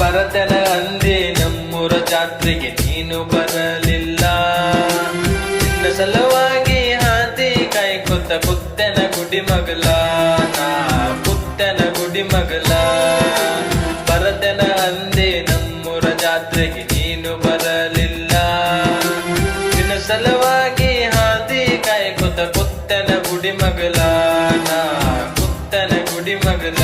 ಬರತನ ಅಂದೆ ನಮ್ಮೂರ ಜಾತ್ರೆಗೆ ನೀನು ಬರಲಿಲ್ಲ. ನಿನ್ನ ಸಲುವಾಗಿ ಹಾದಿ ಕಾಯ್ಕೊತ ಪುತ್ತನ ಗುಡಿ ಮಗಲ ನಾ ಪುತ್ತನ ಗುಡಿ ಮಗಲ ಬರತನ ಅಂದೆ ನಮ್ಮೂರ ಜಾತ್ರೆಗೆ ನೀನು ಬರಲಿಲ್ಲ. ನಿನ್ನ ಸಲುವಾಗಿ ಹಾದಿ ಕಾಯ್ಕೊತ ಪುತ್ತನ ಗುಡಿ ಮಗಲ ನಾ ಪುತ್ತನ ಗುಡಿ ಮಗಲ